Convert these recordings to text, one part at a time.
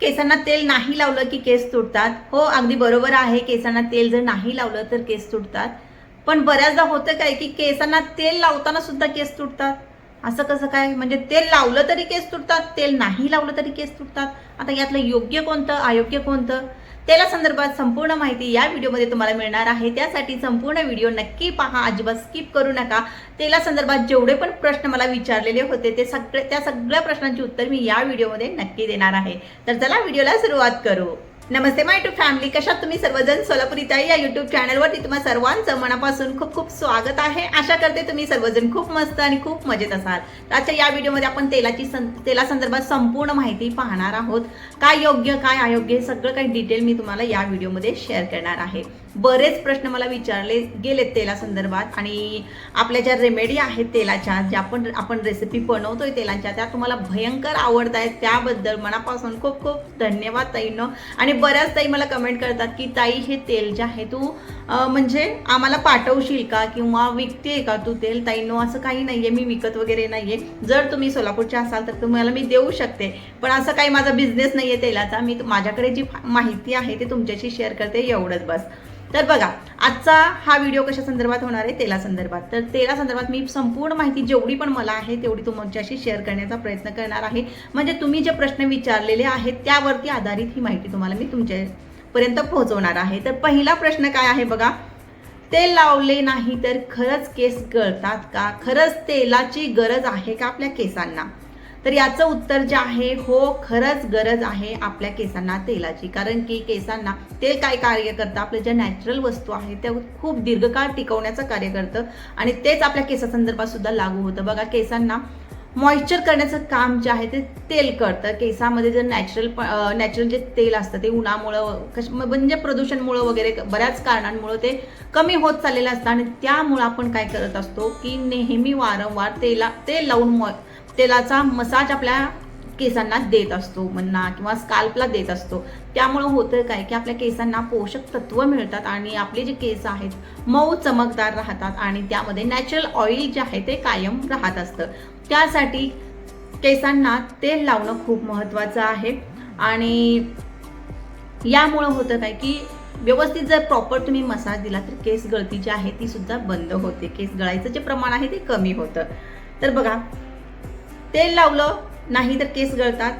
केसांना तेल नाही लावलं की केस तुटतात. हो अगदी बरोबर आहे. केसांना तेल जर नाही लावलं तर केस तुटतात. पण बऱ्याचदा होतं काय की केसांना तेल लावताना सुद्धा केस तुटतात. असं कसं काय? म्हणजे तेल लावलं तरी केस तुटतात तेल नाही लावलं तरी केस तुटतात. आता यातलं योग्य कोणतं? अयोग्य कोणतं? तेला संदर्भात संपूर्ण माहिती या व्हिडिओमध्ये तुम्हाला मिळणार आहे. त्यासाठी संपूर्ण व्हिडिओ नक्की पहा अजिबात स्किप करू नका. तेला संदर्भात जेवढे पण प्रश्न मला विचारलेले होते ते सगळे त्या सगळ्या प्रश्नांची उत्तर मी या व्हिडिओमध्ये नक्की देणार आहे. तर चला व्हिडिओला सुरुवात करू. नमस्ते माय टू फॅमिली कशात तुम्ही सर्वजण? सोलापुरी ताई या युट्यूब चॅनलवरती तुम्हा सर्वांचं मनापासून खूप खूप स्वागत आहे. आशा करते तुम्ही सर्वजण खूप मस्त आणि खूप मजेत असाल. तर आजच्या या व्हिडिओमध्ये आपण तेलाची सं तेला संदर्भात संपूर्ण माहिती पाहणार आहोत. काय योग्य काय अयोग्य हे सगळं काही डिटेल मी तुम्हाला या व्हिडिओमध्ये शेअर करणार आहे. बरेच प्रश्न मला विचारले गेलेत तेला संदर्भात. आणि आपल्या ज्या रेमेडी आहेत तेलाच्या ज्या पण आपण रेसिपी बनवतोय तेलांच्या त्या तुम्हाला भयंकर आवडत आहेत. त्याबद्दल मनापासून खूप खूप धन्यवाद ताईंनो. आणि बऱ्याच ताई मला कमेंट करतात की ताई हे तेल जे आहे तू म्हणजे आम्हाला पाठवशील का? किंवा विकते का तू तेल? ताईंनो असं काही नाहीये. मी विकत वगैरे नाहीये. जर तुम्ही सोलापूरचे असाल तर तुम्हाला मी देऊ शकते. पण असं काही माझा बिझनेस नाहीये तेलाचा. मी माझ्याकडे जी माहिती आहे ती तुमच्याशी शेअर करते एवढंच बस. तर बघा आजचा हा व्हिडिओ कशा संदर्भात होणार आहे? तेला संदर्भात. तर तेला संदर्भात मी संपूर्ण माहिती जेवढी पण मला आहे तेवढी तुमच्याशी शेअर करण्याचा प्रयत्न करणार आहे. म्हणजे तुम्ही जे प्रश्न विचारलेले आहेत त्यावरती आधारित ही माहिती तुम्हाला मी तुमच्यापर्यंत पोहोचवणार आहे. तर पहिला प्रश्न काय आहे बघा? तेल लावले नाही तर खरंच केस गळतात का? खरंच तेलाची गरज आहे का आपल्या केसांना? तर याचं उत्तर जे आहे हो खरंच गरज आहे आपल्या केसांना तेलाची. कारण की केसांना तेल काय कार्य करतं? आपल्या ज्या नॅचरल वस्तू आहेत त्या खूप दीर्घकाळ टिकवण्याचं कार्य करतं. आणि तेच आपल्या केसासंदर्भात सुद्धा लागू होतं. बघा केसांना मॉइश्चर करण्याचं काम जे आहे ते तेल करतं. केसामध्ये जर नॅचरल नॅचरल जे तेल असतं ते उन्हामुळं कश म्हणजे प्रदूषणमुळं वगैरे बऱ्याच कारणांमुळं ते कमी होत चाललेलं असतं. आणि त्यामुळं आपण काय करत असतो की नेहमी वारंवार तेला तेल लावून मॉ तेलाचा मसाज आपल्या केसांना देत असतो म्हणा किंवा स्काल्पला देत असतो. त्यामुळं होतं काय की आपल्या केसांना पोषक तत्व मिळतात आणि आपले जे केस आहेत मऊ चमकदार राहतात आणि त्यामध्ये नॅचरल ऑइल जे आहे ते कायम राहत असतं. त्यासाठी केसांना तेल लावणं खूप महत्त्वाचं आहे आणि यामुळं होतं काय की व्यवस्थित जर प्रॉपर तुम्ही मसाज दिला तर केस गळती जी आहे ती सुद्धा बंद होते. केस गळायचं जे प्रमाण आहे ते कमी होतं. तर बघा तेल लावलं नाही तर केस गळतात.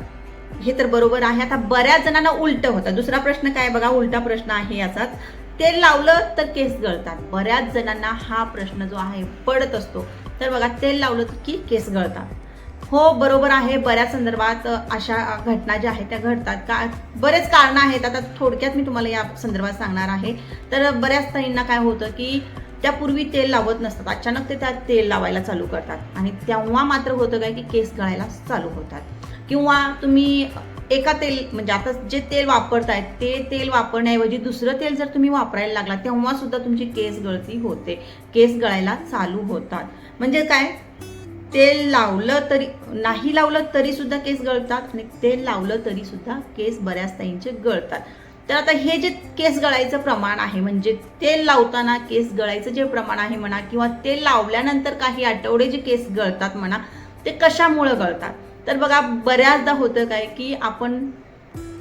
हे तर बरोबर आहे. आता बऱ्याच जणांना उलट होतं. दुसरा प्रश्न काय बघा? उलटा प्रश्न आहे याचाच. तेल लावलं तर केस गळतात. बऱ्याच जणांना हा प्रश्न जो आहे पडत असतो. तर बघा तेल लावलं की केस गळतात. हो बरोबर आहे. बऱ्याच संदर्भात अशा घटना ज्या आहेत त्या घडतात. का बरेच कारणं आहेत. आता थोडक्यात मी तुम्हाला या संदर्भात सांगणार आहे. तर बऱ्याच ताईंना काय होतं की त्या पूर्वी तेल लावत नसतात. अचानक ते त्यात तेल लावायला चालू करतात. आणि तेव्हा मात्र होतं काय की केस गळायला चालू होतात. किंवा तुम्ही एका तेल म्हणजे आता जे तेल वापरतायत ते तेल वापरण्याऐवजी दुसरं तेल जर तुम्ही वापरायला लागला तेव्हा सुद्धा तुमची केस गळती होते. केस गळायला चालू होतात. म्हणजे काय? तेल लावलं तरी नाही लावलं तरी सुद्धा केस गळतात आणि तेल लावलं तरी सुद्धा केस बऱ्याच ताईंचे गळतात. तर आता हे जे केस गळायचं प्रमाण आहे म्हणजे तेल लावताना केस गळायचं जे प्रमाण आहे म्हणा किंवा तेल लावल्यानंतर काही आठवडे जे केस गळतात म्हणा ते कशामुळं गळतात? तर बघा बऱ्याचदा होतं काय की आपण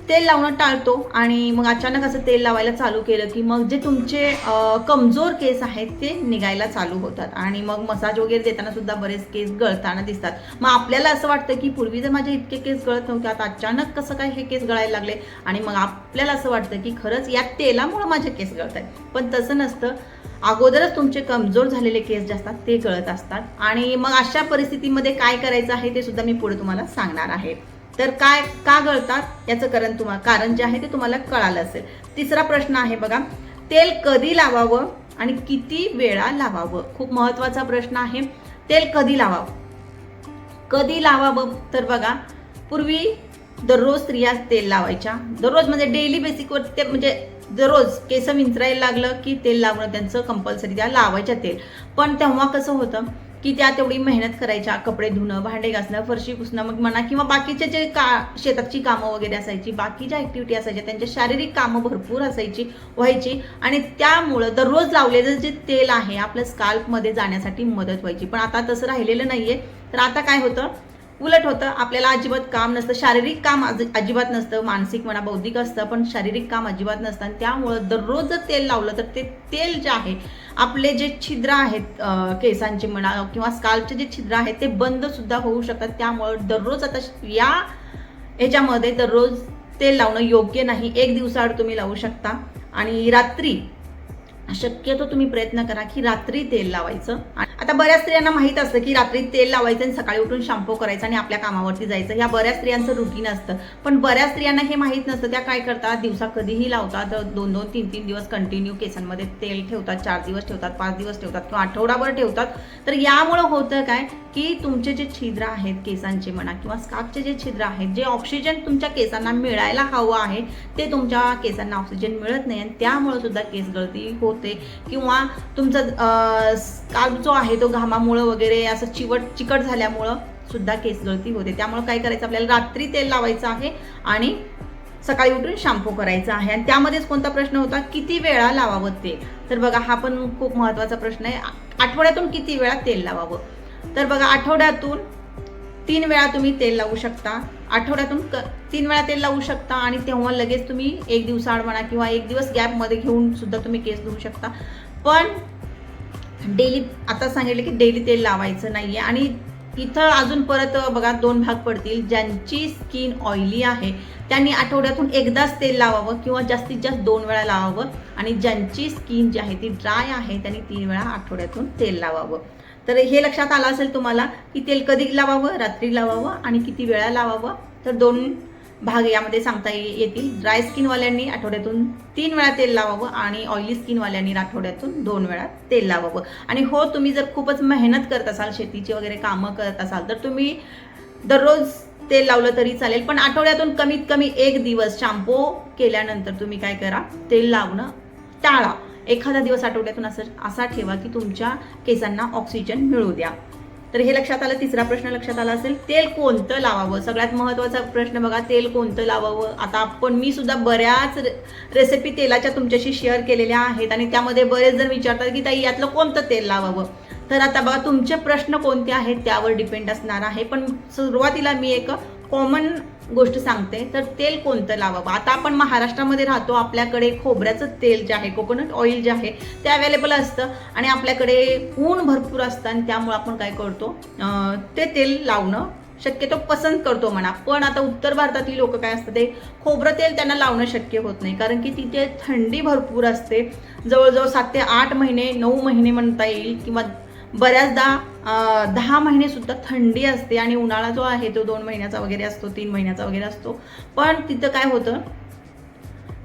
तेल लावणं टाळतो आणि मग अचानक असं तेल लावायला चालू केलं की मग जे तुमचे कमजोर केस आहेत ते निघायला चालू होतात. आणि मग मसाज वगैरे देताना सुद्धा बरेच केस गळताना दिसतात. मग आपल्याला असं वाटतं की पूर्वी जर माझे इतके केस गळत नव्हते आता अचानक कसं काय हे केस गळायला लागले? आणि मग आपल्याला असं वाटतं की खरंच या तेलामुळे माझे केस गळत आहेत पण तसं नसतं. अगोदरच तुमचे कमजोर झालेले केस जे असतात ते गळत असतात. आणि मग अशा परिस्थितीमध्ये काय करायचं आहे ते सुद्धा मी पुढे तुम्हाला सांगणार आहे. तर काय का गळतात? याचं कारण तुम्हाला कारण जे आहे ते तुम्हाला कळालं असेल. तिसरा प्रश्न आहे बघा तेल कधी लावावं आणि किती वेळा लावावं? खूप महत्त्वाचा प्रश्न आहे. तेल कधी लावावं? कधी लावावं? तर बघा पूर्वी दररोज स्त्रिया तेल लावायच्या. दररोज म्हणजे डेली बेसिकवर ते म्हणजे दररोज केस विंचरायला लागलं की तेल लावणं त्यांचं कंपल्सरी त्या लावायच्या तेल. पण तेव्हा कसं होतं की त्या तेवढी मेहनत करायच्या कपडे धुणं भांडे घासणं फरशी पुसणं मग म्हणा किंवा बाकीचे जे का शेताची कामं वगैरे असायची बाकी ज्या ॲक्टिव्हिटी असायच्या त्यांच्या शारीरिक कामं भरपूर असायची व्हायची आणि त्यामुळं दररोज लावलेलं जे तेल आहे आपल्या स्काल्पमध्ये जाण्यासाठी मदत व्हायची. पण आता तसं राहिलेलं नाही आहे तर आता काय होतं? उलट होतं आपल्याला अजिबात काम नसतं शारीरिक काम अजिबात नसतं मानसिक म्हणा बौद्धिक असतं पण शारीरिक काम अजिबात नसतं. आणि त्यामुळं दररोज जर तेल लावलं तर ते तेल जे आहे आपले जे छिद्र आहेत केसांचे म्हणा किंवा स्काल्पचे जे छिद्र आहेत ते बंद सुद्धा होऊ शकतात. त्यामुळं दररोज आता या ह्याच्यामध्ये दररोज तेल लावणं योग्य नाही. एक दिवसाआड तुम्ही लावू शकता. आणि रात्री शक्यतो तुम्ही प्रयत्न करा की रात्री तेल लावायचं. आता बऱ्याच स्त्रियांना माहीत असतं की रात्री तेल लावायचं आणि सकाळी उठून शॅम्पू करायचा आणि आपल्या कामावरती जायचं. ह्या बऱ्याच स्त्रियांचं रुटीन असतं. पण बऱ्याच स्त्रियांना हे माहीत नसतं. त्या काय करतात? दिवसा कधीही लावतात. दोन दोन तीन तीन दिवस कंटिन्यू केसांमध्ये तेल ठेवतात. चार दिवस ठेवतात. पाच दिवस ठेवतात. किंवा आठवडाभर ठेवतात. तर यामुळं होतं काय? की तुमचे जे छिद्र आहेत केसांचे म्हणा किंवा स्कार्फचे जे छिद्र आहेत जे ऑक्सिजन तुमच्या केसांना मिळायला हवं आहे ते तुमच्या केसांना ऑक्सिजन मिळत नाही आणि त्यामुळं सुद्धा केस गळती होते. किंवा तुमचा स्काफ जो आहे तो घामामुळं वगैरे असं चिवट चिकट झाल्यामुळं सुद्धा केस गळती होते. त्यामुळं काय करायचं आपल्याला रात्री तेल लावायचं आहे आणि सकाळी उठून शॅम्पू करायचा आहे. आणि त्यामध्येच कोणता प्रश्न होता किती वेळा लावावं तेल तर बघा हा पण खूप महत्त्वाचा प्रश्न आहे. आठवड्यातून किती वेळा तेल लावावं? तर बघा आठवड्यातून तीन वेळा तुम्ही तेल लावू शकता. आठवड्यातून क तीन वेळा तेल लावू शकता आणि तेव्हा लगेच तुम्ही एक दिवसाआड म्हणा किंवा एक दिवस गॅपमध्ये घेऊन सुद्धा तुम्ही केस धुवू शकता. पण डेली आता सांगितलं की डेली तेल लावायचं नाही आहे आणि इथं अजून परत बघा दोन भाग पडतील. ज्यांची स्किन ऑइली आहे त्यांनी आठवड्यातून एकदाच तेल लावावं किंवा जास्तीत जास्त दोन वेळा लावावं. आणि ज्यांची स्किन जी आहे ती ड्राय आहे त्यांनी तीन वेळा आठवड्यातून तेल लावावं. तर हे लक्षात आलं असेल तुम्हाला की तेल कधी लावावं रात्री लावावं आणि किती वेळा लावावं? तर दोन भाग यामध्ये सांगता येतील. ड्राय स्किनवाल्यांनी आठवड्यातून तीन वेळा तेल लावावं आणि ऑइली स्किनवाल्यांनी आठवड्यातून दोन वेळा तेल लावावं. आणि हो तुम्ही जर खूपच मेहनत करत असाल शेतीची वगैरे कामं करत असाल तर तुम्ही दररोज तेल लावलं तरी चालेल. पण आठवड्यातून कमीत कमी एक दिवस शॅम्पू केल्यानंतर तुम्ही काय करा? तेल लावणं टाळा. एखादा दिवस आठवड्यातून असं असा ठेवा की तुमच्या केसांना ऑक्सिजन मिळू द्या. तर हे लक्षात आलं तिसरा प्रश्न लक्षात आला असेल तेल कोणतं लावावं? सगळ्यात महत्त्वाचा प्रश्न बघा तेल कोणतं लावावं? आता आपण मी सुद्धा बऱ्याच रे- रेसिपी तेलाच्या तुमच्याशी शेअर केलेल्या आहेत आणि त्यामध्ये बरेच जण विचारतात की ताई यातलं कोणतं तेल लावावं? तर आता बघा तुमचे प्रश्न कोणते आहेत? त्यावर डिपेंड असणार आहे. पण सुरुवातीला मी एक कॉमन गोष्ट सांगते तर तेल कोणतं लावावं? आता आपण महाराष्ट्रामध्ये राहतो आपल्याकडे खोबऱ्याचं तेल जे आहे कोकोनट ऑइल जे आहे ते अवेलेबल असतं आणि आपल्याकडे ऊन भरपूर असतं आणि त्यामुळे आपण काय करतो ते तेल लावणं शक्यतो पसंत करतो म्हणा. पण आता उत्तर भारतातली लोक काय असतात ते खोबरं तेल त्यांना लावणं शक्य होत नाही कारण की तिथे थंडी भरपूर असते. जवळजवळ सात ते आठ महिने नऊ महिने म्हणता येईल किंवा बऱ्याचदा दहा महिने सुद्धा थंडी असते आणि उन्हाळा जो आहे तो दोन महिन्याचा वगैरे असतो तीन महिन्याचा वगैरे असतो. पण तिथं काय होतं?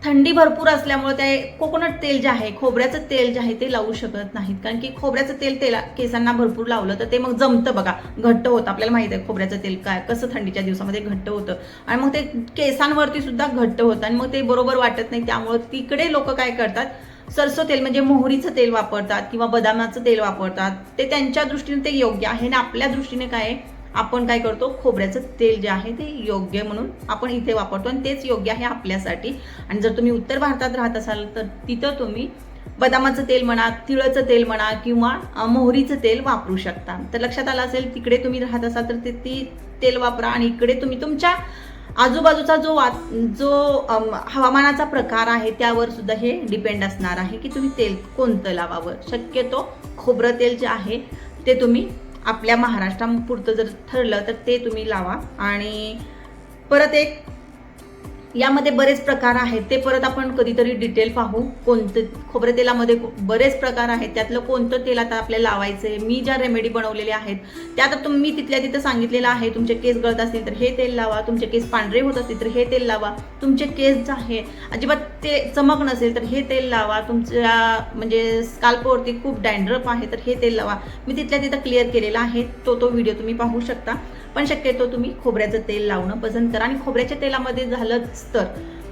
थंडी भरपूर असल्यामुळे ते कोकोनट तेल जे आहे खोबऱ्याचं तेल जे आहे ते लावू शकत नाहीत. कारण की खोबऱ्याचं तेल तेला केसांना भरपूर लावलं तर ते मग जमतं बघा. घट्ट होतं आपल्याला माहिती आहे खोबऱ्याचं तेल काय कसं थंडीच्या दिवसामध्ये घट्ट होतं. आणि मग ते केसांवरती सुद्धा घट्ट होतं आणि मग ते बरोबर वाटत नाही. त्यामुळं तिकडे लोक काय करतात? सरसो तेल म्हणजे मोहरीचं तेल वापरतात किंवा बदामाचं तेल वापरतात ते त्यांच्या दृष्टीने ते योग्य आहे आणि आपल्या दृष्टीने काय आपण काय करतो? खोबऱ्याचं तेल जे आहे ते योग्य म्हणून आपण इथे वापरतो आणि तेच योग्य आहे आपल्यासाठी. आणि जर तुम्ही उत्तर भारतात राहत असाल तर तिथं तुम्ही बदामाचं तेल म्हणा तिळाचं तेल म्हणा किंवा मोहरीचं तेल वापरू शकता. तर लक्षात आलं असेल तिकडे तुम्ही राहत असाल तर ते ती तेल वापरा आणि इकडे तुम्ही तुमच्या आजूबाजूचा जो वा जो हवामानाचा प्रकार आहे त्यावर सुद्धा हे डिपेंड असणार आहे की तुम्ही तेल कोणतं लावावं. शक्यतो खोबरं तेल जे आहे ते तुम्ही आपल्या महाराष्ट्रापुरतं जर ठरलं तर ते तुम्ही लावा. आणि परत एक यामध्ये बरेच प्रकार आहेत. ते परत आपण कधीतरी डिटेल पाहू. कोणतं खोबरे तेलामध्ये बरेच प्रकार आहेत. त्यातलं कोणतं तेल आता आपल्याला लावायचं आहे मी ज्या रेमेडी बनवलेल्या आहेत त्या आता तुम्ही तिथल्या तिथं सांगितलेलं आहे. तुमचे केस गळत असतील तर हे तेल लावा. तुमचे केस पांढरे होत असतील तर हे तेल लावा. तुमचे केस जे आहे. अजिबात ते चमक नसेल तर हे तेल लावा. तुमच्या म्हणजे स्काल्पवरती खूप डॅन्ड्रफ आहे तर हे तेल लावा. मी तिथल्या तिथं क्लिअर केलेला आहे. तो तो व्हिडिओ तुम्ही पाहू शकता. पण शक्यतो तुम्ही खोबऱ्याचं तेल लावणं पसंत करा. आणि खोबऱ्याच्या तेलामध्ये झालंच तर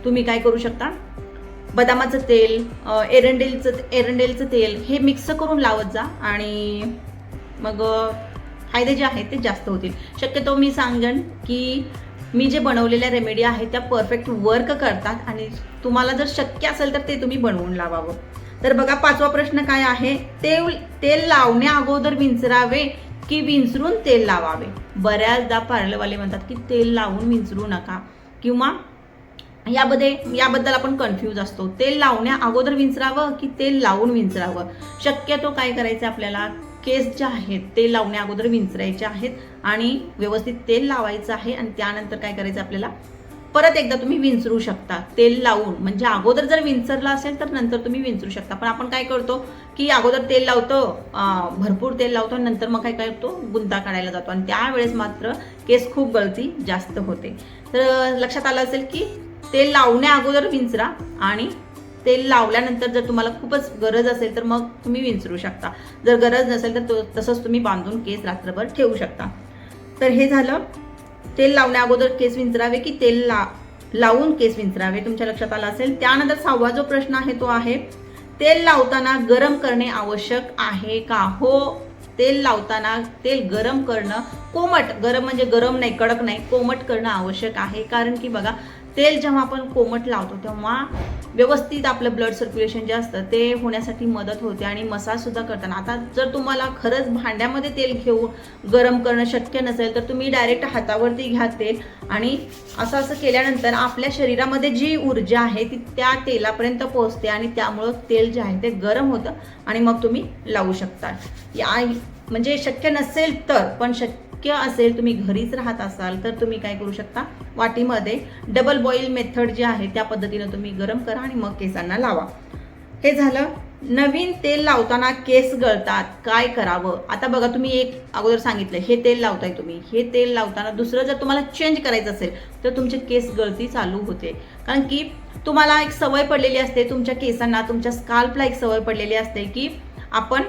तुम्ही काय करू शकता? बदामाचं तेल एरंडेलचं एरंडेलचं तेल हे मिक्स करून लावत जा आणि मग फायदे जे आहेत ते जास्त होतील. शक्यतो मी सांगेन की मी जे बनवलेल्या रेमेडी आहेत त्या परफेक्ट वर्क करतात आणि तुम्हाला जर शक्य असेल तर ते तुम्ही बनवून लावावं. तर बघा पाचवा प्रश्न काय आहे? तेल तेल लावण्या अगोदर विंचरावे की विंचरून तेल लावावे. बऱ्याचदा पार्लरवाले म्हणतात की तेल लावून विंचरू नका. किंवा यामध्ये याबद्दल आपण कन्फ्यूज असतो. तेल लावण्या अगोदर विंचरावं की तेल लावून विंचरावं? शक्यतो काय करायचं आपल्याला? केस जे आहेत ते लावण्या अगोदर विंचरायचे आहेत आणि व्यवस्थित तेल लावायचं आहे आणि त्यानंतर काय करायचं आपल्याला? परत एकदा तुम्ही विंचरू शकता. तेल लावून. म्हणजे अगोदर जर विंचरला असेल तर नंतर तुम्ही विंचरू शकता. पण आपण काय करतो की अगोदर तेल लावतो भरपूर तेल लावतो आणि नंतर मग काय करतो? गुंता काढायला जातो. आणि त्यावेळेस मात्र केस खूप गळती जास्त होते. तर लक्षात आलं असेल की तेल लावण्या अगोदर विंचरा आणि तेल लावल्यानंतर जर तुम्हाला खूपच गरज असेल तर मग तुम्ही विंचरू शकता. जर गरज नसेल तर तसंच तुम्ही बांधून केस रात्रभर ठेवू शकता. तर हे झालं. तेल लावण्या अगोदर केस विंचरावे की तेल ला लावून केस विंचरावे? तुमच्या लक्षात आलं असेल? त्यानंतर सहावा जो प्रश्न आहे तो आहे तेल लावताना गरम करणे आवश्यक आहे का? हो तेल लावताना तेल गरम करणं कोमट गरम म्हणजे गरम नाही कडक नाही कोमट करणं आवश्यक आहे. कारण की बघा तेल जेव्हा आपण कोमट लावतो तेव्हा व्यवस्थित आपलं ब्लड सर्क्युलेशन जे असतं ते होण्यासाठी मदत होते आणि मसाजसुद्धा करताना. आता जर तुम्हाला खरंच भांड्यामध्ये तेल घेऊन गरम करणं शक्य नसेल तर तुम्ही डायरेक्ट हातावरती घ्या तेल आणि असं असं केल्यानंतर आपल्या शरीरामध्ये जी ऊर्जा आहे ती त्या तेलापर्यंत पोहोचते आणि त्यामुळं तेल जे आहे ते गरम होतं आणि मग तुम्ही लावू शकता. या म्हणजे शक्य नसेल तर पण शक्य असेल तुम्ही घरीच राहत असाल तर तुम्ही काय करू शकता? वाटीमध्ये डबल बॉईल मेथड जी आहे त्या पद्धतीनं तुम्ही गरम करा आणि मग केसांना लावा. हे झालं. नवीन तेल लावताना केस गळतात. काय करावं? आता बघा तुम्ही एक अगोदर सांगितलं हे तेल लावताय तुम्ही. हे तेल लावताना दुसरं जर तुम्हाला चेंज करायचं असेल तर तुमचे केस गळती चालू होते. कारण की तुम्हाला एक सवय पडलेली असते तुमच्या केसांना तुमच्या स्काल्पला एक सवय पडलेली असते की आपण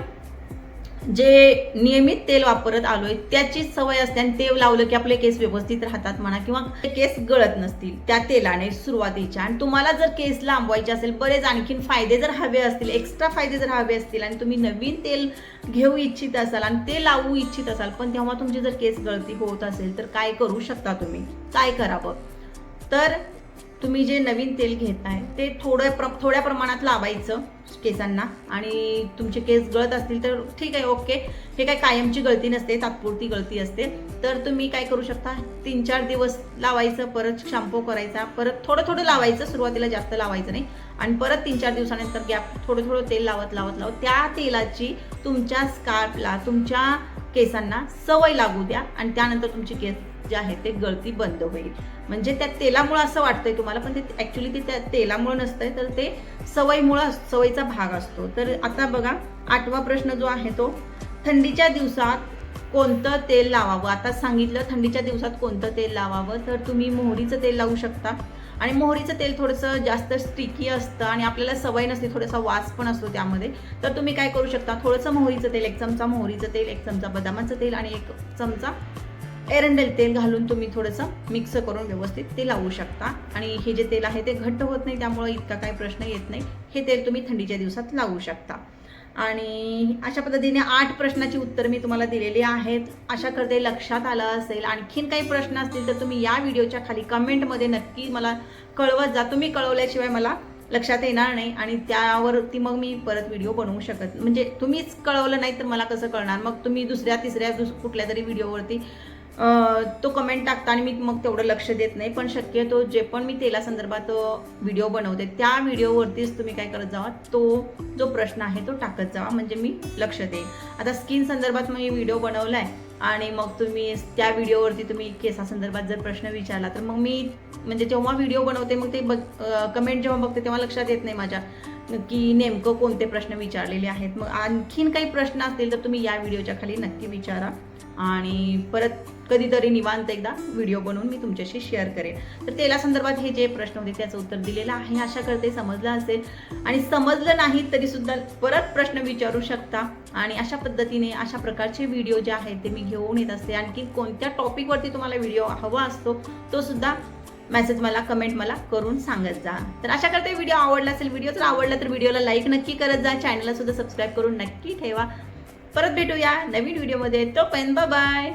जे नियमित तेल वापरत आलोय त्याचीच सवय असते आणि ते लावलं की आपले केस व्यवस्थित राहतात म्हणा किंवा केस गळत नसतील त्या तेलाने सुरुवातीच्या आणि तुम्हाला जर केस लांबवायचे असेल बरेच आणखीन फायदे जर हवे असतील एक्स्ट्रा फायदे जर हवे असतील आणि तुम्ही नवीन तेल घेऊ इच्छित असाल आणि ते लावू इच्छित असाल पण तेव्हा तुमची जर केस गळती होत असेल तर काय करू शकता तुम्ही? काय करावं? तर तुम्ही जे नवीन तेल घेताय ते थोडं प्र थोड्या प्रमाणात लावायचं केसांना. आणि तुमचे केस गळत असतील तर ठीक आहे ओके. हे काय कायमची गळती नसते तात्पुरती गळती असते. तर तुम्ही काय करू शकता तीन चार दिवस लावायचं परत शॅम्पू करायचा परत थोडं थोडं लावायचं सुरुवातीला जास्त लावायचं नाही. आणि परत तीन चार दिवसानंतर गॅप थोडं थोडं तेल लावत लावत लावत त्या तेलाची तुमच्या स्कार्पला तुमच्या केसांना सवय लागू द्या. आणि त्यानंतर तुमची केस जे आहे ते गळती बंद होईल. म्हणजे त्या तेलामुळं असं वाटतंय तुम्हाला पण ते ॲक्च्युली ते त्या तेलामुळं नसतंय तर ते सवयीमुळं सवयीचा भाग असतो. तर आता बघा आठवा प्रश्न जो आहे तो थंडीच्या दिवसात कोणतं तेल लावावं? आता सांगितलं थंडीच्या दिवसात कोणतं तेल लावावं तर तुम्ही मोहरीचं तेल लावू शकता. आणि मोहरीचं तेल थोडंसं जास्त स्टिकी असतं आणि आपल्याला सवय नसते थोडासा वास पण असतो त्यामध्ये. तर तुम्ही काय करू शकता? थोडंसं मोहरीचं तेल एक चमचा मोहरीचं तेल एक चमचा बदामाचं तेल आणि एक चमचा एरंडेल तेल घालून तुम्ही थोडंसं मिक्स करून व्यवस्थित ते लावू शकता. आणि हे जे तेल आहे ते घट्ट होत नाही त्यामुळे इतका काही प्रश्न येत नाही. हे तेल तुम्ही थंडीच्या दिवसात लावू शकता. आणि अशा पद्धतीने आठ प्रश्नाची उत्तर मी तुम्हाला दिलेली आहेत. आशा करते लक्षात आलं असेल आणखीन काही प्रश्न असतील तर तुम्ही या व्हिडिओच्या खाली कमेंटमध्ये नक्की मला कळवत जा. तुम्ही कळवल्याशिवाय मला लक्षात येणार नाही आणि त्यावरती मग मी परत व्हिडिओ बनवू शकत म्हणजे तुम्हीच कळवलं नाही तर मला कसं कळणार? मग तुम्ही दुसऱ्या तिसऱ्या दुस कुठल्या तरी व्हिडिओवरती तो कमेंट टाकता आणि मी मग तेवढं लक्ष देत नाही. पण शक्यतो जे पण मी तेला संदर्भात व्हिडिओ बनवते त्या व्हिडिओवरतीच तुम्ही काय करत जावा. तो जो प्रश्न आहे तो टाकत जावा. म्हणजे मी लक्ष देईन. आता स्किन संदर्भात मी व्हिडिओ बनवलाय आणि मग तुम्ही त्या व्हिडिओवरती तुम्ही केसासंदर्भात जर प्रश्न विचारला तर मग मी म्हणजे जेव्हा व्हिडिओ बनवते मग ते बघ कमेंट जेव्हा बघते तेव्हा लक्षात येत नाही माझ्या की नेमकं कोणते प्रश्न विचारलेले आहेत. मग आणखीन काही प्रश्न असतील तर तुम्ही या व्हिडिओच्या खाली नक्की विचारा. आणि परत कधीतरी निवांत एकदा व्हिडिओ बनवून मी तुमच्याशी शेअर करेन. तर तेला संदर्भात हे जे प्रश्न होते त्याचं उत्तर दिलेलं आहे आशा करते समजलं असेल. आणि समजलं नाही तरी सुद्धा परत प्रश्न विचारू शकता. आणि अशा पद्धतीने अशा प्रकारचे व्हिडिओ जे आहेत ते मी घेऊन येत असते. आणखी कोणत्या टॉपिकवरती तुम्हाला व्हिडिओ हवा असतो तो सुद्धा मेसेज मला कमेंट मला करून सांगत जा. तर अशा करते व्हिडिओ आवडला असेल व्हिडिओ जर आवडला तर व्हिडिओला लाईक नक्की करत जा. चॅनलला सुद्धा सबस्क्राईब करून नक्की ठेवा. परत भेटूया नवीन व्हिडिओमध्ये. तोपर्यंत बाय